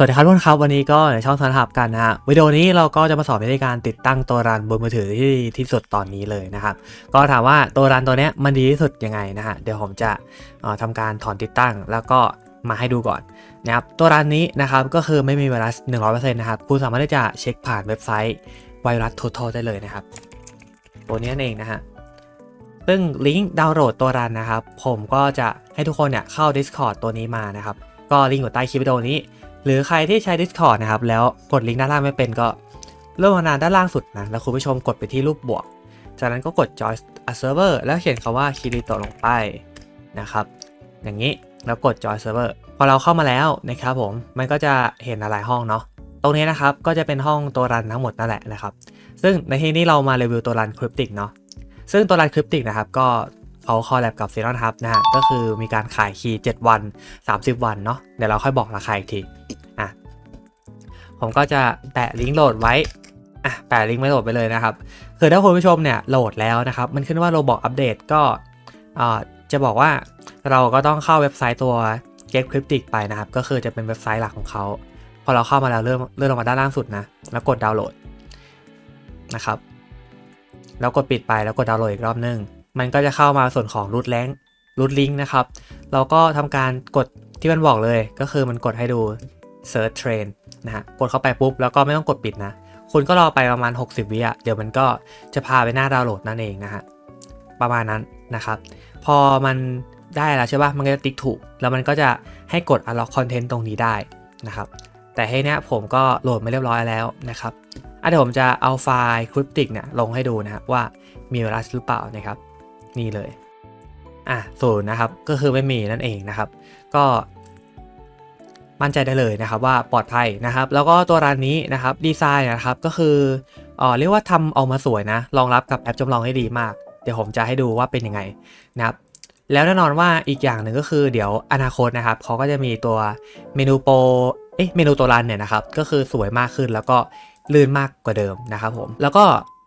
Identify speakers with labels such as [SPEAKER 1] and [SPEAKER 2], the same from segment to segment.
[SPEAKER 1] สวัสดีครับทุกคนครับ วันนี้ก็ในช่องสารหับกันนะฮะวิดีโอนี้เราก็จะมาสอนวิธีการติดตั้งตัวรันบนมือถือที่ดีที่สุดตอนนี้เลยนะครับ ก็ถามว่าตัวรันตัวนี้มันดีที่สุดยังไงนะฮะเดี๋ยวผมจะเอ่อทำการถอนติดตั้งแล้วก็มาให้ดูก่อนนะครับตัวรันนี้นะครับก็คือไม่มีไวรัส 100%นะครับคุณสามารถที่จะเช็คผ่านเว็บไซต์ไวรัส Total ได้เลยนะครับตัวนี้นั่นเองนะฮะซึ่งลิงก์ดาวน์โหลดตัวรันนะครับ ผมก็จะให้ทุกคนเนี่ยเข้า Discord ตัวนี้มานะครับก็ลิงก์อยู่ใต้คลิปวิดีโอนี้ หรือใครที่ใช้ Discord นะครับ แล้วกดลิงก์ด้านล่างไม่เป็นก็เลื่อนมานาด้านล่างสุดนะ แล้วคุณผู้ชมกดไปที่รูปบวก จากนั้นก็กด join a server แล้วเขียนคำว่าคิริโตลงไปนะครับ อย่างนี้แล้วกด join server พอเราเข้ามาแล้วนะครับผม มันก็จะเห็นอะไรห้องเนาะ ตรงนี้นะครับ ก็จะเป็นห้องตัวรันทั้งหมดนั่นแหละนะครับ ซึ่งในที่นี้เรามารีวิวตัวรันคริปติกเนาะ ซึ่งตัวรันคริปติกนะครับ ก็เขาคอลแลบกับซีรอนทับนะฮะ ก็คือมีการขายคีย์ 7 วัน 30 วันเนาะ เดี๋ยวเราค่อยบอกราคาอีกที ผมก็จะแปะลิงก์โหลดไว้อะแปะลิงก์ไว้โหลดไปเลยนะครับ คือถ้าคุณผู้ชมเนี่ยโหลดแล้วนะครับ มันขึ้นว่าโรบอกอัปเดตก็จะบอกว่าเราก็ต้องเข้าเว็บไซต์ตัว Get Cryptic ไปนะครับ ก็คือจะเป็นเว็บไซต์หลักของเขา พอเราเข้ามาแล้วเลื่อนเลื่อนลงมาด้านล่างสุดนะ แล้วกดดาวน์โหลดนะครับ แล้วกดปิดไปแล้วกดดาวน์โหลดอีกรอบนึง มันก็จะเข้ามาส่วนของรูทแลงรูทลิงก์นะครับ เราก็ทำการกดที่มันบอกเลย ก็คือมันกดให้ดู Search Train นะฮะกดเข้าไปปุ๊บแล้วก็ไม่ต้องกดปิดนะ คุณก็รอไปประมาณ 60 วิอะเดี๋ยวมันก็จะพาไปหน้าดาวน์โหลดนั่นเองนะฮะประมาณนั้นนะครับ พอมันได้แล้วใช่ป่ะมันก็จะติ๊กถูก แล้วมันก็จะให้กด unlock content ตรงนี้ได้นะครับ แต่ให้เนี้ยผมก็โหลดมาเรียบร้อยแล้วนะครับอะเดี๋ยวผมจะเอาไฟล์คริปติกเนี่ยลงให้ดูนะครับว่ามีไวรัสหรือเปล่านะครับ นี่เลย อะศูนย์นะครับ ก็คือไม่มีนั่นเองนะครับ ก็ มั่นใจได้เลยนะครับว่าปลอดภัยนะครับ แล้วก็ตัวร้านนี้นะครับดีไซน์นะครับก็คือเออเรียกว่าทำออกมาสวยนะรองรับกับแอปจำลองให้ดีมาก เดี๋ยวผมจะให้ดูว่าเป็นยังไงนะครับแล้วแน่นอนว่าอีกอย่างหนึ่งก็คือเดี๋ยวอนาคตนะครับเขาก็จะมีตัวเมนูโปรเอ๊ะเมนูตัวรันเนี่ยนะครับก็คือสวยมากขึ้นแล้วก็ลื่นมากกว่าเดิมนะครับผมแล้วก็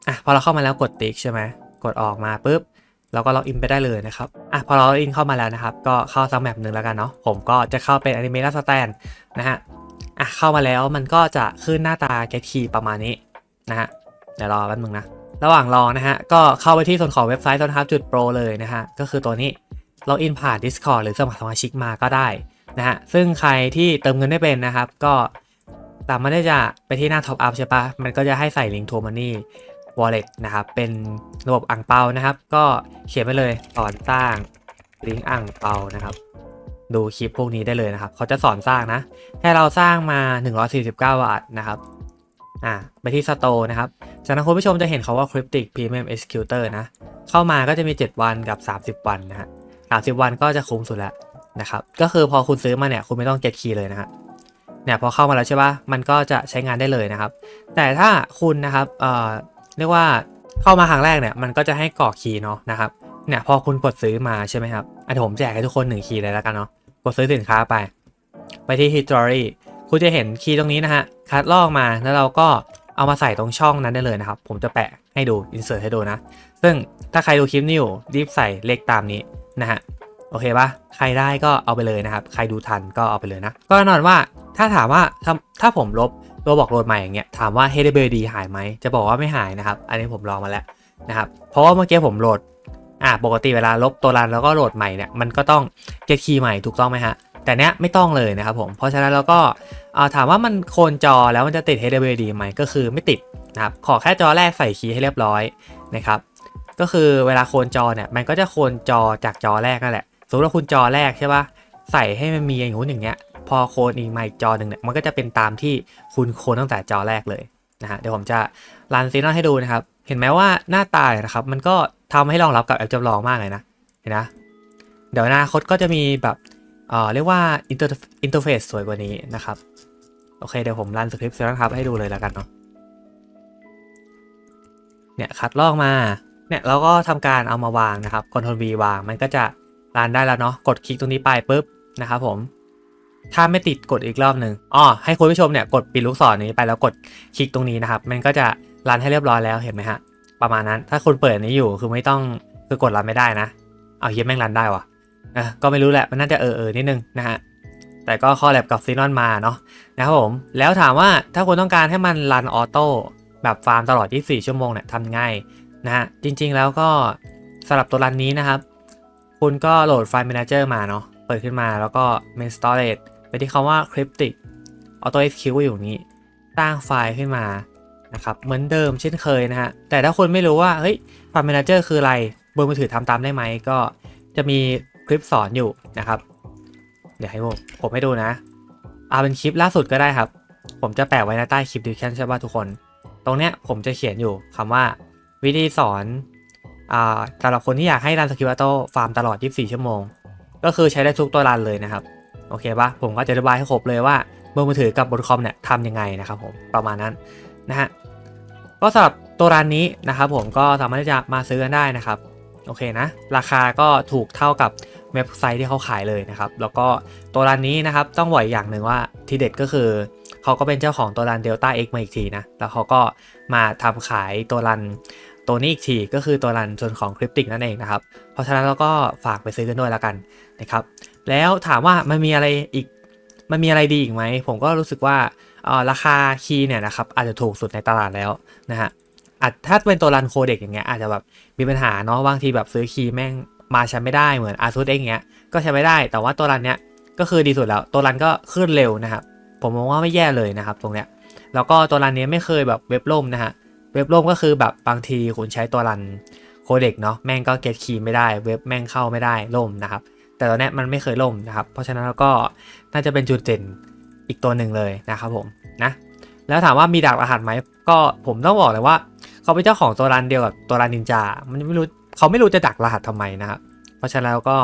[SPEAKER 1] อะพอเราเข้ามาแล้วกดติ๊กใช่ไหมกดออกมาปุ๊บ แล้วก็ล็อกอินไปได้เลยนะครับอะพอเราล็อกอินเข้ามาแล้วนะครับ ก็เข้าสักแมปหนึ่งแล้วกันเนาะผมก็จะเข้าเป็น Animate Stand นะฮะอะเข้ามาแล้วมันก็จะขึ้นหน้าตา Get Key ประมาณนี้นะฮะเดี๋ยวรอแป๊บนึงนะระหว่างรอนะฮะก็เข้าไปที่ส่วนของเว็บไซต์ต้นทับจุดโปรเลยนะฮะก็คือตัวนี้ล็อกอินผ่าน Discord หรือสมัครสมาชิกมาก็ได้นะฮะซึ่งใครที่เติมเงินได้เป็นนะครับ ก็สามารถที่จะไปที่หน้า Top Up ใช่ปะมันก็จะให้ใส่ลิงก์ t ท Money wallet นะครับ เป็นระบบอ่างเปานะครับ ก็เขียนไปเลยสอนสร้างลิงก์อ่างเปานะครับ ดูคลิปพวกนี้ได้เลยนะครับ เขาจะสอนสร้างนะ ให้เราสร้างมา 149 บาทนะครับ อ่า ไปที่ Store นะครับ จากนั้นคุณผู้ชมจะเห็นเขาว่า Cryptic Premium Executor นะ เข้ามาก็จะมี 7 วันกับ 30 วันนะฮะ30 วันก็จะคุ้มสุดแล้วนะครับ ก็คือพอคุณซื้อมาเนี่ยคุณไม่ต้อง get key เลยนะฮะเนี่ยพอเข้ามาแล้วใช่ปะมันก็จะใช้งานได้เลยนะครับ แต่ถ้าคุณนะครับ เรียกว่าเข้ามาครั้งแรกเนี่ยมันก็จะให้กรอกคีย์เนาะนะครับเนี่ยพอคุณกดซื้อมาใช่ไหมครับอันนี้ผมแจกให้ทุกคนหนึ่งคีย์เลยแล้วกันเนาะกดซื้อสินค้าไป ไปที่ history คุณจะเห็นคีย์ตรงนี้นะฮะคัดลอกมาแล้วเราก็เอามาใส่ตรงช่องนั้นได้เลยนะครับ ผมจะแปะให้ดู insert ให้ดูนะ ซึ่งถ้าใครดูคลิปนี้อยู่รีบใส่เลขตามนี้นะฮะโอเคปะใครได้ก็เอาไปเลยนะครับ ใครดูทันก็เอาไปเลยนะ ก็แน่นอนว่าถ้าถามว่าถ้าถ้าผมลบ ตัวบอกโหลดใหม่อย่างเงี้ยถามว่า HDBD หายไหมจะบอกว่าไม่หายนะครับ อันนี้ผมลองมาแล้วนะครับเพราะว่าเมื่อกี้ผมโหลดอ่าปกติเวลาลบตัวรันแล้วก็โหลดใหม่เนี่ยมันก็ต้องเก็ตคีย์ใหม่ถูกต้องไหมฮะแต่เนี้ยไม่ต้องเลยนะครับผม เพราะฉะนั้นเราก็อ่าถามว่ามันโคนจอแล้วมันจะติด HDBD ไหมก็คือไม่ติดนะครับขอแค่จอแรกใส่คีย์ให้เรียบร้อยนะครับก็คือเวลาโคนจอเนี่ยมันก็จะโคนจอจากจอแรกนั่นแหละสมมติว่าคุณจอแรกใช่ปะใส่ให้มันมีอย่างนู้นอย่างเงี้ย พอโคนอีกมาอีกจอหนึ่งเนี่ยมันก็จะเป็นตามที่คุณโคนตั้งแต่จอแรกเลยนะฮะเดี๋ยวผมจะรันซีนอนให้ดูนะครับ เห็นไหมว่าหน้าตาเนี่ยนะครับ มันก็ทำให้รองรับกับแอปจำลองมากเลยนะเห็นนะเดี๋ยวอนาคตก็จะมีแบบเอ่อเรียกว่าอินเตอร์อินเทอร์เฟซสวยกว่านี้นะครับโอเคเดี๋ยวผมรันสคริปต์ซีนอนครับให้ดูเลยแล้วกันเนาะเนี่ยคัดลอกมาเนี่ยเราก็ทำการเอามาวางนะครับคอนโทรล V วางมันก็จะรันได้แล้วเนาะกดคลิกตรงนี้ไปปุ๊บนะครับผม ถ้าไม่ติดกดอีกรอบหนึ่งอ๋อให้คุณผู้ชมเนี่ยกดปิดลูกศรนี้ไปแล้วกดคลิกตรงนี้นะครับ มันก็จะรันให้เรียบร้อยแล้วเห็นไหมฮะ ประมาณนั้น ถ้าคุณเปิดอันนี้อยู่คือไม่ต้องคือกดรันไม่ได้นะ เอาเฮียแม่งรันได้วะอะก็ไม่รู้แหละ มันน่าจะเออเออนิดนึงนะฮะ แต่ก็คอลแลบกับซีนอนมาเนาะนะครับผม แล้วถามว่าถ้าคุณต้องการให้มันรันออโต้แบบฟาร์มตลอด 24 ชั่วโมงเนี่ยทำง่ายนะฮะ จริง ๆ แล้วก็สำหรับตัวรันนี้นะครับ คุณก็โหลดไฟล์ Manager มาเนาะ เปิดขึ้นมาแล้วก็ main storage ไปที่คำว่า cryptic auto sq อยู่นี้ตั้างไฟล์ขึ้นมานะครับเหมือนเดิมเช่นเคยนะฮะ แต่ถ้าคุณไม่รู้ว่า เฮ้ยไฟล์ Manager คืออะไรบนมือถือทำตามได้ไหมก็จะมีคลิปสอนอยู่นะครับ เดี๋ยวให้ผมผมให้ดูนะเอาเป็นคลิปล่าสุดก็ได้ครับ ผมจะแปะไว้ในใต้คลิปดิวชั่นใช่ป่ะทุกคน ตรงเนี้ยผมจะเขียนอยู่คำว่าวิธีสอนอ่าสำหรับคนที่อยากให้รันสกิลอัตโต้ฟาร์มตลอด 24 ชั่วโมง ก็คือใช้ได้ทุกตัวรันเลยนะครับ โอเคปะผมก็จะอธิบายให้ครบเลยว่าบนมือถือกับบนคอมเนี่ยทำยังไงนะครับผมประมาณนั้นนะฮะก็สำหรับตัวรันนี้นะครับผมก็สามารถที่จะมาซื้อกันได้นะครับโอเคนะราคาก็ถูกเท่ากับเว็บไซต์ที่เขาขายเลยนะครับแล้วก็ตัวรันนี้นะครับต้องบอกอย่างหนึ่งว่าที่เด็ดก็คือเขาก็เป็นเจ้าของตัวรัน Delta X มาอีกทีนะ แล้วเขาก็มาทำขายตัวรัน ตัวนี้อีกทีก็คือตัวรันส่วนของ Cryptic นั่นเองนะครับ เพราะฉะนั้นเราก็ฝากไปซื้อกันด้วยแล้วกันนะครับ แล้วถามว่ามันมีอะไรอีก มันมีอะไรดีอีกไหม ผมก็รู้สึกว่าออราคาคีย์เนี่ยนะครับอาจจะถูกสุดในตลาดแล้วนะฮะอาจถ้าเป็นตัวรันโคเด็กอย่างเงี้ยอาจจะแบบมีปัญหาเนาะบางทีแบบซื้อคีย์แม่งมาใช้ไม่ได้เหมือน ASUS X เงี้ยก็ใช้ไม่ได้ แต่ว่าตัวรันเนี้ยก็คือดีสุดแล้ว ตัวรันก็ขึ้นเร็วนะครับ ผมมองว่าไม่แย่เลยนะครับ ตรงเนี้ยแล้วก็ตัวรันนี้ไม่เคยแบบเว็บล่มนะฮะ เว็บล่มก็คือแบบบางทีคุณใช้ตัวรันโคเด็กเนาะแม่งก็เก็ตคีย์ไม่ได้ เว็บแม่งเข้าไม่ได้ล่มนะครับ แต่ตัวเนี้มันไม่เคยล่มนะครับ เพราะฉะนั้นแล้วก็น่าจะเป็นจุดเด่นอีกตัวหนึ่งเลยนะครับผมนะแล้วถามว่ามีดักรหัสไหมก็ผมต้องบอกเลยว่า เขาเป็นเจ้าของตัวรันเดียวกับตัวรันนินจา มันไม่รู้เขาไม่รู้จะดักรหัสทำไมนะครับเพราะฉะนั้นแล้วก็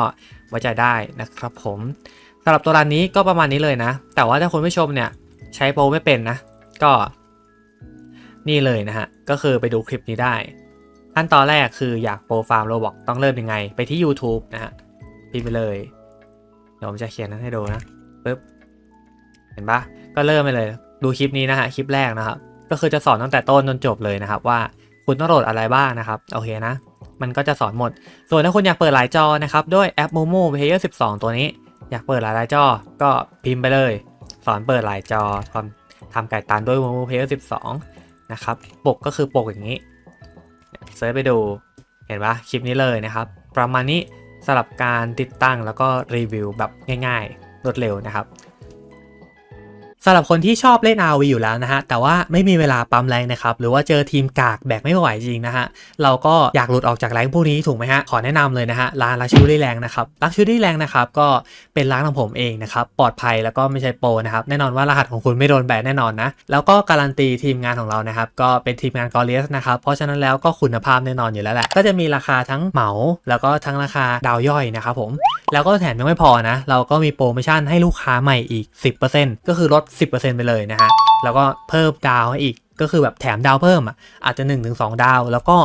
[SPEAKER 1] ไว้ใจได้นะครับผมสำหรับตัวรันนี้ก็ประมาณนี้เลยนะ แต่ว่าถ้าคุณผู้ชมเนี่ยใช้โปรไม่เป็นนะ ก็ นี่เลยนะฮะ ก็คือไปดูคลิปนี้ได้ ขั้นตอนแรกคืออยากโปรฟาร์มโรบอกต้องเริ่มยังไง ไปที่ YouTube นะฮะพิมพ์ไปเลยเดี๋ยวผมจะเขียนนั้นให้ดูนะปึ๊บเห็นปะก็เริ่มไปเลย ดูคลิปนี้นะฮะคลิปแรกนะครับ ก็คือจะสอนตั้งแต่ต้นจนจบเลยนะครับ ว่าคุณต้องโหลดอะไรบ้างนะครับโอเคนะ มันก็จะสอนหมด ส่วนถ้าคุณอยากเปิดหลายจอนะครับด้วยแอป Momo Player 12 ตัวนี้ อยากเปิดหลายหลายจอ ก็พิมพ์ไปเลย สอนเปิดหลายจอทำทำไก่ตันด้วย Momo Player 12 นะครับ ปกก็คือปกอย่างนี้เซิร์ชไปดูเห็นปะคลิปนี้เลยนะครับ ประมาณนี้สำหรับการติดตั้งแล้วก็รีวิวแบบง่ายๆ รวดเร็วนะครับ สำหรับคนที่ชอบเล่น RV อยู่แล้วนะฮะ แต่ว่าไม่มีเวลาปั๊มแรงนะครับ หรือว่าเจอทีมกากแบกไม่ไหวจริงนะฮะ เราก็อยากหลุดออกจากแรงพวกนี้ถูกไหมฮะ ขอแนะนำเลยนะฮะ ร้านลักชูรี่แรงนะครับลักชูรี่แรงนะครับ ก็เป็นร้านของผมเองนะครับ ปลอดภัยแล้วก็ไม่ใช่โปรนะครับ แน่นอนว่ารหัสของคุณไม่โดนแบนแน่นอนนะ แล้วก็การันตีทีมงานของเรานะครับ ก็เป็นทีมงานกอริสนะครับ เพราะฉะนั้นแล้วก็คุณภาพแน่นอนอยู่แล้วแหละ ก็จะมีราคาทั้งเหมา แล้วก็ทั้งราคาดาวย่อยนะครับผม แล้วก็แถมยังไม่พอนะ เราก็มีโปรโมชั่นให้ลูกค้าใหม่อีก 10%ก็คือลด10%ไปเลยนะฮะ แล้วก็เพิ่มดาวให้อีกก็คือแบบแถมดาวเพิ่มอะอาจจะ 1-2 ดาว แล้วก็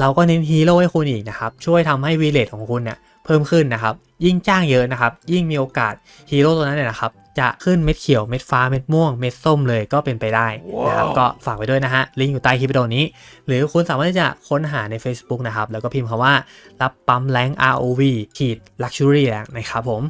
[SPEAKER 1] เราก็เน้นฮีโร่ให้คุณอีกนะครับ ช่วยทำให้วีเลทของคุณเนี่ยเพิ่มขึ้นนะครับ ยิ่งจ้างเยอะนะครับ ยิ่งมีโอกาสฮีโร่ตัวนั้นเนี่ยนะครับ จะขึ้นเม็ดเขียวเม็ดฟ้าเม็ดม่วงเม็ดส้มเลยก็เป็นไปได้นะครับก็ฝากไว้ด้วยนะฮะลิงก์อยู่ใต้คลิปวิดีโอนี้ หรือคุณสามารถที่จะค้นหาใน Facebook นะครับแล้วก็พิมพ์คำว่ารับปั๊มแรง ROV ขีด Luxury นะครับผม